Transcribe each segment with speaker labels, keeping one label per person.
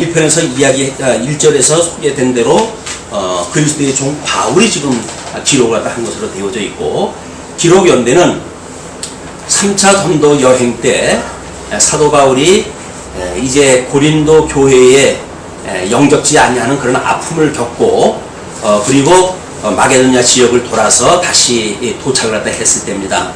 Speaker 1: 1편에서 이야기, 아, 1절에서 소개된 대로, 어, 그리스도의 종 바울이 지금 기록을 한 것으로 되어져 있고, 기록 연대는 3차 전도 여행 때 사도 바울이 에, 이제 고린도 교회에 에, 영접지 아니하는 그런 아픔을 겪고, 어, 그리고 어, 마게도냐 지역을 돌아서 다시 이 도착을 했다 했을 때입니다.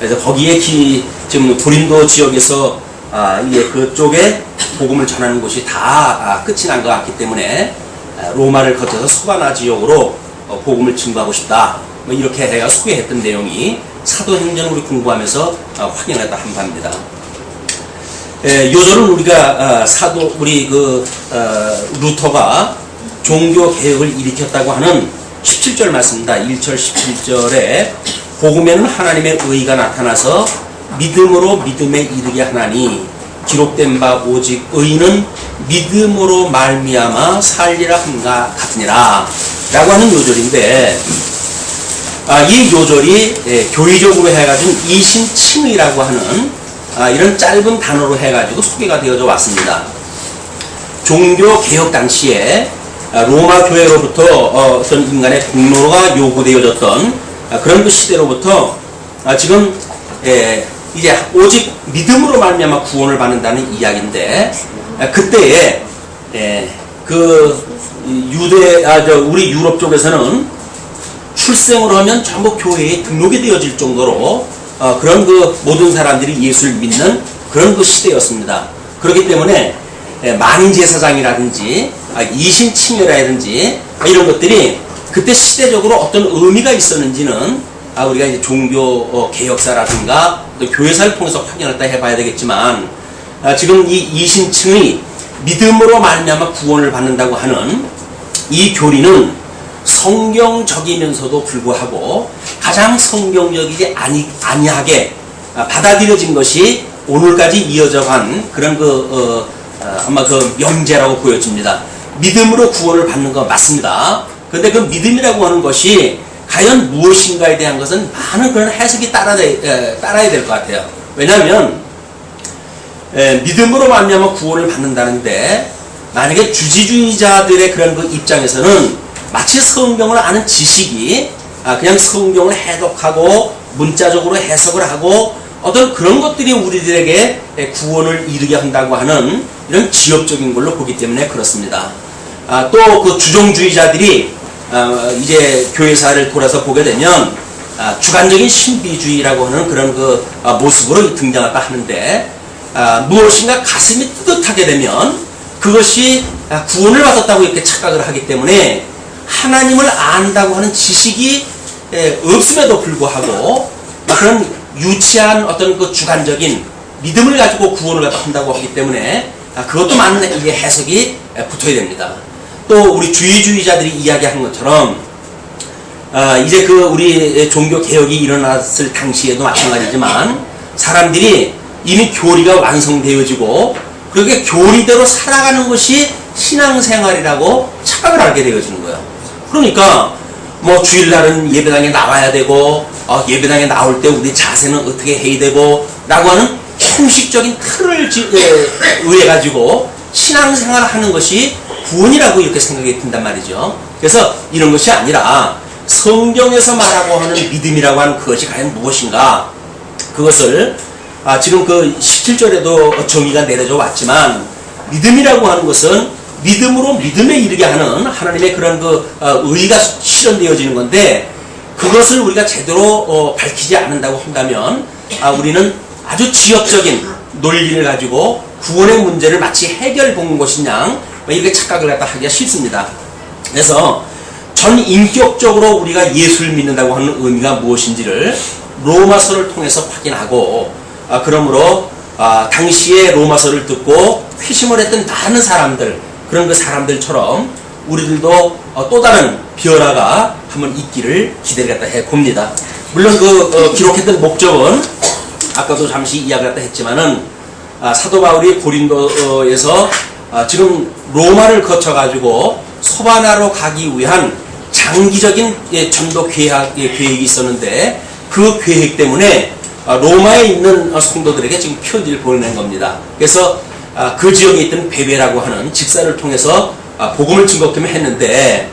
Speaker 1: 그래서 거기에 기, 지금 고린도 지역에서 아, 이게 그쪽에 복음을 전하는 곳이 다 아, 끝이 난 것 같기 때문에 아, 로마를 거쳐서 소바나 지역으로 어, 복음을 증거하고 싶다. 뭐 이렇게 내가 소개했던 내용이 사도행전을 우리 공부하면서 어, 확인했다 한 바입니다. 에, 요절은 우리가 아, 사도 우리 그 어, 루터가 종교 개혁을 일으켰다고 하는 17절 말씀입니다. 1절 17절에 복음에는 하나님의 의가 나타나서 믿음으로 믿음에 이르게 하나니 기록된 바 오직 의는 믿음으로 말미암아 살리라 한가 같으니라 라고 하는 요절인데 아, 이 요절이 예, 교의적으로 해가지고 이신칭의라고 하는 아, 이런 짧은 단어로 해가지고 소개가 되어져 왔습니다. 종교 개혁 당시에 아, 로마 교회로부터 어, 어떤 인간의 공로가 요구되어졌던 아, 그런 그 시대로부터 아, 지금 예, 이제 오직 믿음으로 말미암아 구원을 받는다는 이야기인데 아, 그때에 예, 그 유대 아 저 우리 유럽 쪽에서는 출생을 하면 전부 교회에 등록이 되어질 정도로 어, 그런 그 모든 사람들이 예수를 믿는 그런 그 시대였습니다. 그렇기 때문에 예, 만인 제사장이라든지 아, 이신칭여라든지 아, 이런 것들이 그때 시대적으로 어떤 의미가 있었는지는 아, 우리가 이제 종교 어, 개혁사라든가 또 교회사를 통해서 확인을 다 해봐야 되겠지만 아, 지금 이 이신층의 믿음으로 말미암아 구원을 받는다고 하는 이 교리는 성경적이면서도 불구하고 가장 성경적이지 아니, 아니하게 아, 받아들여진 것이 오늘까지 이어져간 그런 그 어, 어, 아마 그 명제라고 보여집니다. 믿음으로 구원을 받는 거 맞습니다. 그런데 그 믿음이라고 하는 것이 과연 무엇인가에 대한 것은 많은 그런 해석이 따라 따라야 될 것 같아요. 왜냐하면 에, 믿음으로 말미암아 구원을 받는다는데 만약에 주지주의자들의 그런 그 입장에서는 마치 성경을 아는 지식이 아, 그냥 성경을 해독하고 문자적으로 해석을 하고 어떤 그런 것들이 우리들에게 구원을 이루게 한다고 하는 이런 지엽적인 걸로 보기 때문에 그렇습니다. 아, 또 그 주종주의자들이 아, 이제 교회사를 돌아서 보게 되면 아, 주관적인 신비주의라고 하는 그런 그 아, 모습으로 등장할까 하는데 아, 무엇인가 가슴이 뜨뜻하게 되면 그것이 아, 구원을 받았다고 이렇게 착각을 하기 때문에 하나님을 안다고 하는 지식이 에, 없음에도 불구하고 아, 그런 유치한 어떤 그 주관적인 믿음을 가지고 구원을 한다고 하기 때문에 아, 그것도 많은 이게 해석이 에, 붙어야 됩니다. 또 우리 주의주의자들이 이야기하는 것처럼 아, 이제 그 우리 종교 개혁이 일어났을 당시에도 마찬가지지만 사람들이 이미 교리가 완성되어지고 그렇게 교리대로 살아가는 것이 신앙생활이라고 착각을 하게 되어지는 거예요. 그러니까 뭐 주일날은 예배당에 나와야 되고 어, 예배당에 나올 때 우리 자세는 어떻게 해야 되고 라고 하는 형식적인 틀을 지- 에, 의해 가지고 신앙생활을 하는 것이 구원이라고 이렇게 생각이 든단 말이죠. 그래서 이런 것이 아니라 성경에서 말하고 하는 믿음이라고 하는 그것이 과연 무엇인가 그것을 아, 지금 그 17절에도 정의가 내려져 왔지만 믿음이라고 하는 것은 믿음으로 믿음에 이르게 하는 하나님의 그런 그 어, 의가 실현되어지는 건데 그것을 우리가 제대로 어, 밝히지 않는다고 한다면 아, 우리는 아주 지역적인 논리를 가지고 구원의 문제를 마치 해결 본 것이냐 뭐 이렇게 착각을 갖다 하기가 쉽습니다. 그래서 전 인격적으로 우리가 예수를 믿는다고 하는 의미가 무엇인지를 로마서를 통해서 확인하고 아, 그러므로 아, 당시에 로마서를 듣고 회심을 했던 많은 사람들 그런 그 사람들처럼 우리들도 어, 또 다른 변화가 한번 있기를 기대를 갖다 해 봅니다. 물론 그 어, 기록했던 목적은 아까도 잠시 이야기 갖다 했지만은 아, 사도 바울이 고린도에서 아, 지금 로마를 거쳐 가지고 소바나로 가기 위한 장기적인 예, 전도 계획, 예, 계획이 있었는데 그 계획 때문에 아, 로마에 있는 어, 성도들에게 지금 편지를 보내는 겁니다. 그래서 아, 그 지역에 있던 베베라고 하는 직사를 통해서 아, 복음을 증거케 했는데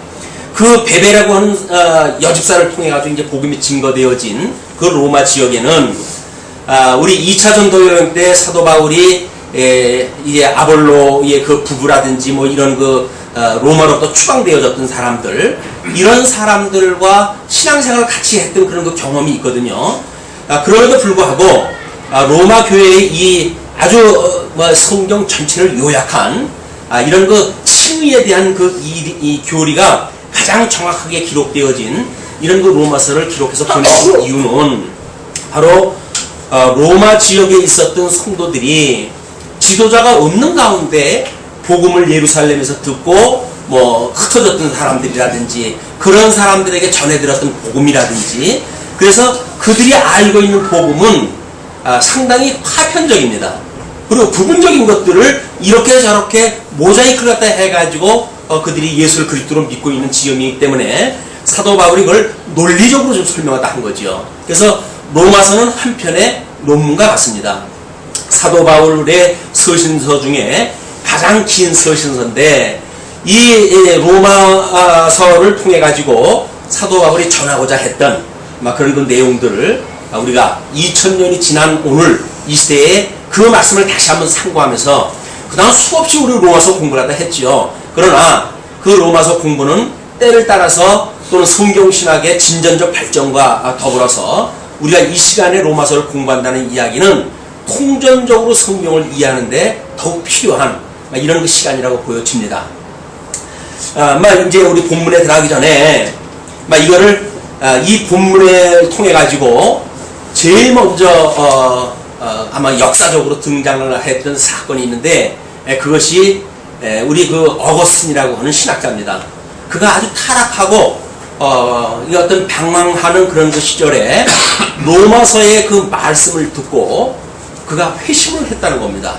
Speaker 1: 그 베베라고 하는 아, 여집사를 통해 가지고 이제 복음이 증거되어진 그 로마 지역에는 아, 우리 2차 전도 여행 때 사도 바울이 에, 이제 아볼로의 그 부부라든지 뭐 이런 그 어, 로마로부터 추방되어졌던 사람들 이런 사람들과 신앙생활을 같이 했던 그런 그 경험이 있거든요. 아, 그럼에도 불구하고 아, 로마 교회의 이 아주 어, 뭐 성경 전체를 요약한 아, 이런 그 칭의에 대한 그 이, 이 교리가 가장 정확하게 기록되어진 이런 그 로마서를 기록해서 보낸 이유는 바로 어, 로마 지역에 있었던 성도들이 지도자가 없는 가운데 복음을 예루살렘에서 듣고 뭐 흩어졌던 사람들이라든지 그런 사람들에게 전해들었던 복음이라든지 그래서 그들이 알고 있는 복음은 아, 상당히 파편적입니다. 그리고 부분적인 것들을 이렇게 저렇게 모자이크를 갖다 해가지고 어, 그들이 예수를 그리스도로 믿고 있는 지형이기 때문에 사도 바울이 그걸 논리적으로 좀 설명하다 한 거죠. 그래서 로마서는 한편의 논문과 같습니다. 사도 바울의 서신서 중에 가장 긴 서신서인데 이 로마서를 통해 가지고 사도 바울이 전하고자 했던 막 그런 그 내용들을 우리가 2000년이 지난 오늘 이 시대에 그 말씀을 다시 한번 상고하면서 그다음 수없이 우리 로마서 공부를 하다 했지요. 그러나 그 로마서 공부는 때를 따라서 또는 성경 신학의 진전적 발전과 더불어서 우리가 이 시간에 로마서를 공부한다는 이야기는 통전적으로 성경을 이해하는데 더욱 필요한 이런 그 시간이라고 보여집니다. 아, 막 이제 우리 본문에 들어가기 전에 막 이거를 아, 이 본문을 통해 가지고 제일 먼저 어, 어, 아마 역사적으로 등장을 했던 사건이 있는데 에, 그것이 에, 우리 그 어거스틴이라고 하는 신학자입니다. 그가 아주 타락하고 어, 이 어떤 방황하는 그런 그 시절에 로마서의 그 말씀을 듣고 그가 회심을 했다는 겁니다.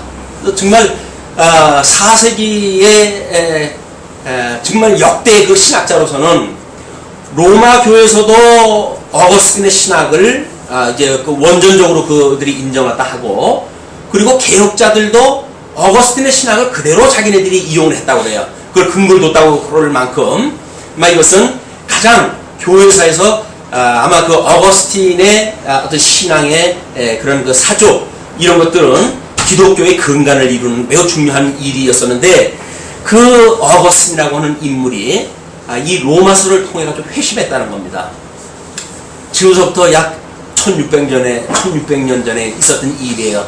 Speaker 1: 정말 어, 4세기의 에, 에, 정말 역대 그 신학자로서는 로마 교에서도 어거스틴의 신학을 아, 이제 그 원전적으로 그들이 인정하다 하고 그리고 개혁자들도 어거스틴의 신학을 그대로 자기네들이 이용을 했다고 그래요. 그걸 근거를 뒀다고 그럴 만큼 막 이것은 가장 교회사에서 아, 아마 그 어거스틴의 아, 어떤 신앙의 에, 그런 그 사조 이런 것들은 기독교의 근간을 이루는 매우 중요한 일이었었는데 그 어거스틴이라고 하는 인물이 아, 이 로마서를 통해 가지고 회심했다는 겁니다. 지금서부터 약 1600년에 1600년 전에 있었던 일이에요.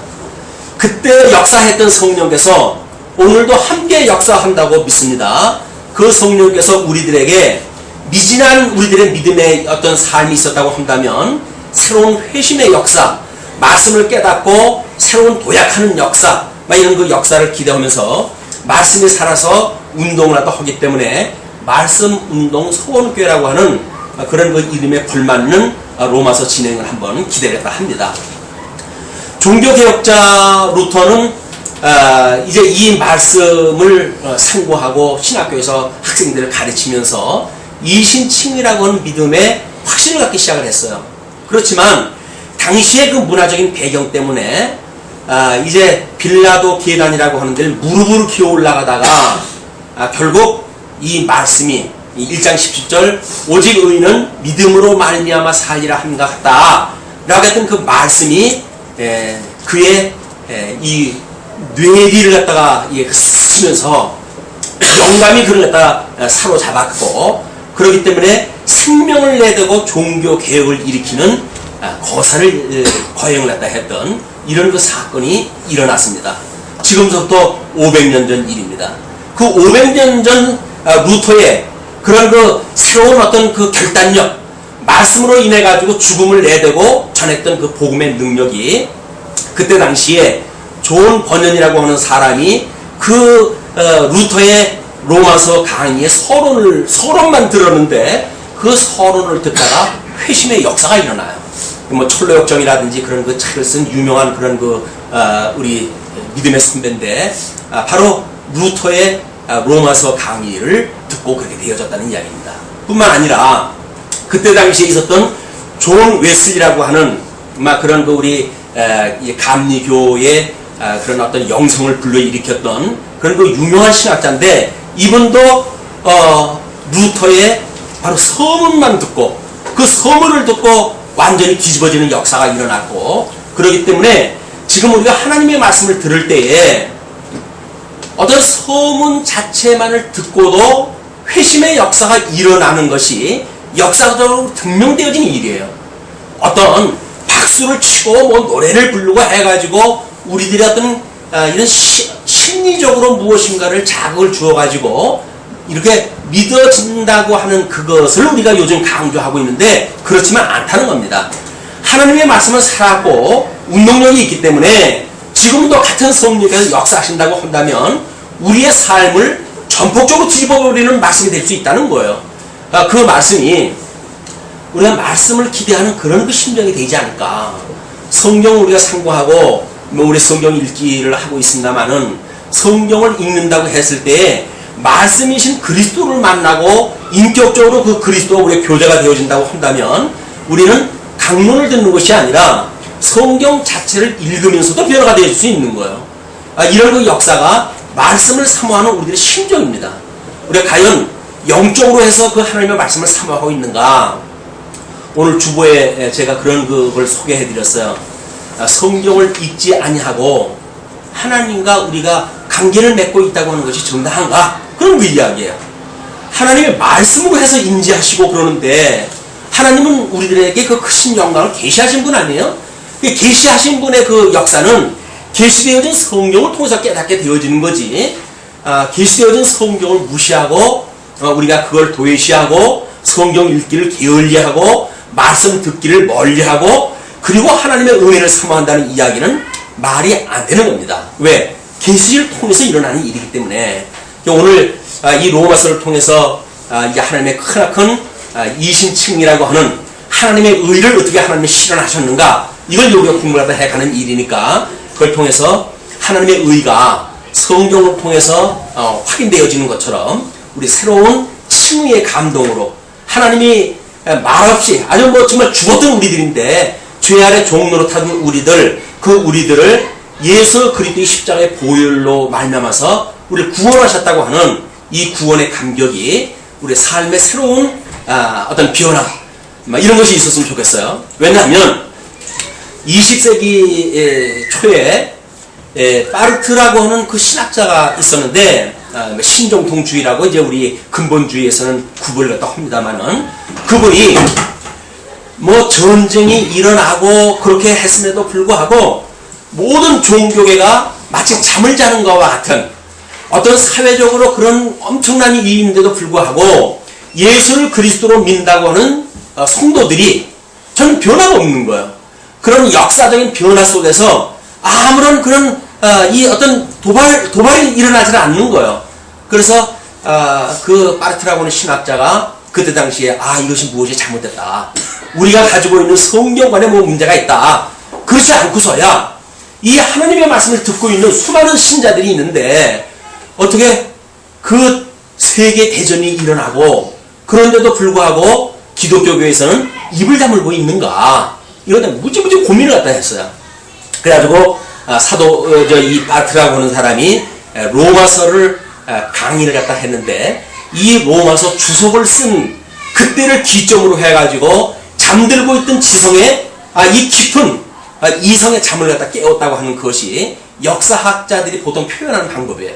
Speaker 1: 그때 역사했던 성령께서 오늘도 함께 역사한다고 믿습니다. 그 성령께서 우리들에게 미진한 우리들의 믿음의 어떤 삶이 있었다고 한다면 새로운 회심의 역사, 말씀을 깨닫고 새로운 도약하는 역사, 막 이런 그 역사를 기대하면서 말씀이 살아서 운동을 하다 하기 때문에 말씀 운동 소원교회라고 하는 그런 그 이름에 걸맞는 로마서 진행을 한번 기대했다 합니다. 종교개혁자 루터는 어, 이제 이 말씀을 어, 상고하고 신학교에서 학생들을 가르치면서 이신칭이라고 하는 믿음에 확신을 갖기 시작을 했어요. 그렇지만 당시의 그 문화적인 배경 때문에 아, 이제 빌라도 계단이라고 하는 데를 무릎으로 기어 올라가다가 아, 결국 이 말씀이 1장 17절 오직 의인은 믿음으로 말미암아 살리라 함과 같다. 라고 했던 그 말씀이 에, 그의 에, 이 뇌리를 갖다가 예, 스치면서 영감이 그를 갖다가 사로잡았고 그렇기 때문에 생명을 내두고 종교 개혁을 일으키는 아, 거사를 거행을 갖다 했던 이런 그 사건이 일어났습니다. 지금부터 500년 전 일입니다. 그 500년 전 아, 루터의 그런 그 새로운 어떤 그 결단력, 말씀으로 인해 가지고 죽음을 내대고 전했던 그 복음의 능력이 그때 당시에 존 번연이라고 하는 사람이 그 어, 루터의 로마서 강의의 서론을 서론만 들었는데 그 서론을 듣다가 회심의 역사가 일어나요. 뭐 철로역정이라든지 그런 그 책을 쓴 유명한 그런 그 어, 우리 믿음의 선배인데 아, 바로 루터의 아, 로마서 강의를 듣고 그렇게 되어졌다는 이야기입니다. 뿐만 아니라 그때 당시에 있었던 존 웨슬리라고 하는 막 그런 그 우리 감리교의 아, 그런 어떤 영성을 불러일으켰던 그런 그 유명한 신학자인데 이분도 어, 루터의 바로 서문만 듣고 그 서문을 듣고 완전히 뒤집어지는 역사가 일어났고 그렇기 때문에 지금 우리가 하나님의 말씀을 들을 때에 어떤 소문 자체만을 듣고도 회심의 역사가 일어나는 것이 역사적으로 증명되어진 일이에요. 어떤 박수를 치고 뭐 노래를 부르고 해가지고 우리들의 어떤 아, 이런 시- 심리적으로 무엇인가를 자극을 주어가지고 이렇게 믿어진다고 하는 그것을 우리가 요즘 강조하고 있는데 그렇지만 않다는 겁니다. 하나님의 말씀은 살았고 운동력이 있기 때문에 지금도 같은 성령께서 역사하신다고 한다면 우리의 삶을 전폭적으로 뒤집어버리는 말씀이 될 수 있다는 거예요. 아, 그 말씀이 우리가 말씀을 기대하는 그런 그 심정이 되지 않을까. 성경 우리가 상고하고 뭐 우리 성경 읽기를 하고 있습니다만은 성경을 읽는다고 했을 때 말씀이신 그리스도를 만나고 인격적으로 그 그리스도와 우리의 교제가 되어진다고 한다면 우리는 강론을 듣는 것이 아니라 성경 자체를 읽으면서도 변화가 될수 있는 거예요. 아, 이런 그 역사가 말씀을 사모하는 우리들의 심정입니다. 우리가 과연 영적으로 해서 그 하나님의 말씀을 사모하고 있는가? 오늘 주보에 제가 그런 그걸 소개해 드렸어요. 아, 성경을 읽지 아니하고 하나님과 우리가 관계를 맺고 있다고 하는 것이 정당한가? 그런 그 이야기예요. 하나님의 말씀으로 해서 인지하시고 그러는데 하나님은 우리들에게 그 크신 영광을 계시하신 분 아니에요? 그 계시하신 분의 그 역사는 계시되어진 성경을 통해서 깨닫게 되어지는 거지. 아, 계시되어진 성경을 무시하고 어, 우리가 그걸 도외시하고 성경 읽기를 게을리하고 말씀 듣기를 멀리하고 그리고 하나님의 은혜를 사모한다는 이야기는 말이 안 되는 겁니다. 왜? 계시를 통해서 일어나는 일이기 때문에 오늘 아, 이 로마서를 통해서 아, 하나님의 크나큰 아, 이신칭이라고 하는 하나님의 의를 어떻게 하나님이 실현하셨는가 이걸 우리가 공부하다 해가는 일이니까 그걸 통해서 하나님의 의가 성경을 통해서 어, 확인되어지는 것처럼 우리 새로운 칭의의 감동으로 하나님이 말없이 아주 뭐 정말 죽었던 우리들인데 죄 아래 종로로 타던 우리들 그 우리들을 예수 그리스도의 십자가의 보혈로 말미암아서 우리를 구원하셨다고 하는 이 구원의 감격이 우리 삶의 새로운 아, 어떤 변화 막 이런 것이 있었으면 좋겠어요. 왜냐하면 20세기 초에 에, 파르트라고 하는 그 신학자가 있었는데 아, 뭐 신종통주의라고 이제 우리 근본주의에서는 구분을 갖다 합니다만은 그분이 뭐 전쟁이 일어나고 그렇게 했음에도 불구하고 모든 종교계가 마치 잠을 자는 것과 같은 어떤 사회적으로 그런 엄청난 일이 있는데도 불구하고 예수를 그리스도로 믿는다고 하는 어, 성도들이 저는 변화가 없는 거예요. 그런 역사적인 변화 속에서 아무런 그런 어, 이 어떤 도발 도발이 일어나지 않는 거예요. 그래서 어, 그 파르트라고 하는 신학자가 그때 당시에 아 이것이 무엇이 잘못됐다. 우리가 가지고 있는 성경관에 뭐 문제가 있다. 그렇지 않고서야 이 하나님의 말씀을 듣고 있는 수많은 신자들이 있는데 어떻게 그 세계 대전이 일어나고 그런데도 불구하고 기독교교에서는 입을 다물고 있는가 이런 무지무지 고민을 갖다 했어요. 그래가지고 아, 사도 어, 저이 바트라고 하는 사람이 에, 로마서를 에, 강의를 갖다 했는데 이 로마서 주석을 쓴 그때를 기점으로 해가지고 잠들고 있던 지성의 아, 이 깊은 아, 이성의 잠을 갖다 깨웠다고 하는 것이 역사학자들이 보통 표현하는 방법이에요.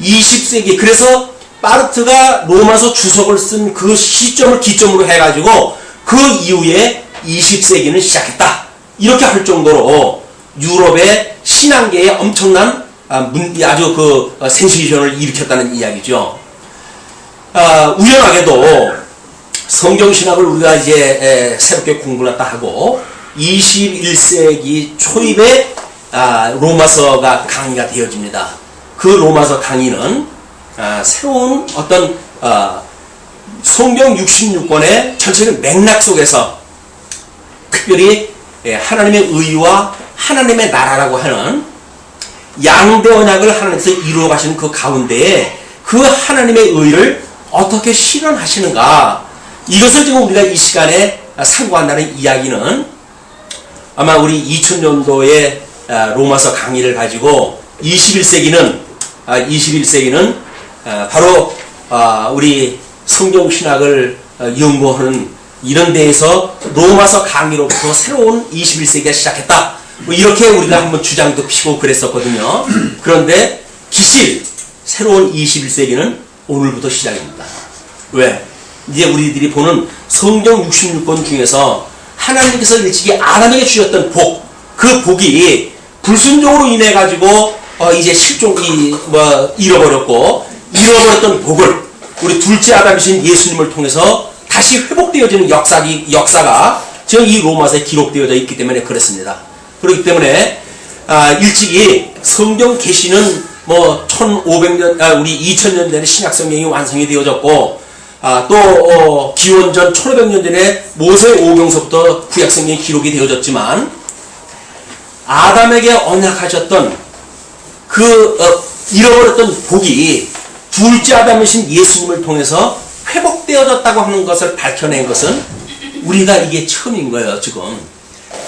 Speaker 1: 20세기 그래서 파르트가 로마서 주석을 쓴 그 시점을 기점으로 해가지고 그 이후에 20세기는 시작했다. 이렇게 할 정도로 유럽의 신앙계에 엄청난 아, 문- 아주 그 어, 센세이션을 일으켰다는 이야기죠. 아, 우연하게도 성경신학을 우리가 이제 에, 새롭게 공부를 했다 하고 21세기 초입에 아, 로마서가 강의가 되어집니다. 그 로마서 강의는 아, 새로운 어떤 아, 성경 66권의 전체적인 맥락 속에서 특별히 예, 하나님의 의와 하나님의 나라라고 하는 양대 언약을 하나님께서 이루어 가시는 그 가운데에 그 하나님의 의를 어떻게 실현하시는가 이것을 지금 우리가 이 시간에 상고한다는 이야기는 아마 우리 2000년도에 아, 로마서 강의를 가지고 21세기는 아, 21세기는 아, 바로 아, 우리 성경 신학을 어, 연구하는 이런 데에서 로마서 강의로부터 새로운 21세기가 시작했다. 뭐 이렇게 우리가 한번 주장도 피고 그랬었거든요. 그런데 기실 새로운 21세기는 오늘부터 시작입니다. 왜? 이제 우리들이 보는 성경 66권 중에서 하나님께서 일찍이 아담에게 주셨던 복, 그 복이 불순종으로 인해 가지고 어 이제 실종 이 뭐 잃어버렸고 잃어버렸던 복을 우리 둘째 아담이신 예수님을 통해서 다시 회복되어지는 역사기 역사가 지금 이 로마서에 기록되어져 있기 때문에 그렇습니다. 그렇기 때문에 아, 일찍이 성경 계시는 뭐 1500년 아, 우리 2000년 전에 신약 성경이 완성이 되어졌고 아, 또 어, 기원전 1500년 전에 모세 오경서부터 구약 성경이 기록이 되어졌지만 아담에게 언약하셨던 그 어, 잃어버렸던 복이 둘째 아담이신 예수님을 통해서 회복되어졌다고 하는 것을 밝혀낸 것은 우리가 이게 처음인 거예요 지금.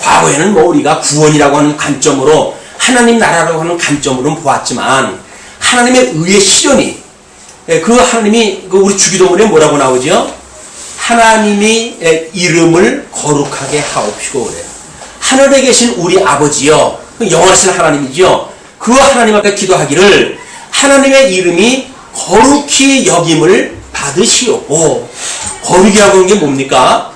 Speaker 1: 과거에는 뭐 우리가 구원이라고 하는 관점으로 하나님 나라라고 하는 관점으로 보았지만 하나님의 의의 실현이 예, 그 하나님이 그 우리 주기도문에 뭐라고 나오죠? 하나님이 예, 이름을 거룩하게 하옵시고 그래요. 하늘에 계신 우리 아버지여, 그 영원하신 하나님이죠. 그 하나님 앞에 기도하기를 하나님의 이름이 거룩히 여김을 받으시옵고 거룩이라고 하는 게 뭡니까?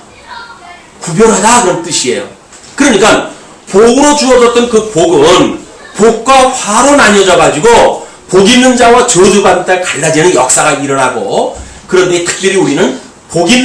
Speaker 1: 구별하다 그런 뜻이에요. 그러니까 복으로 주어졌던 그 복은 복과 화로 나뉘어져 가지고 복 있는 자와 저주 받는 자 갈라지는 역사가 일어나고 그런데 특별히 우리는 복 있는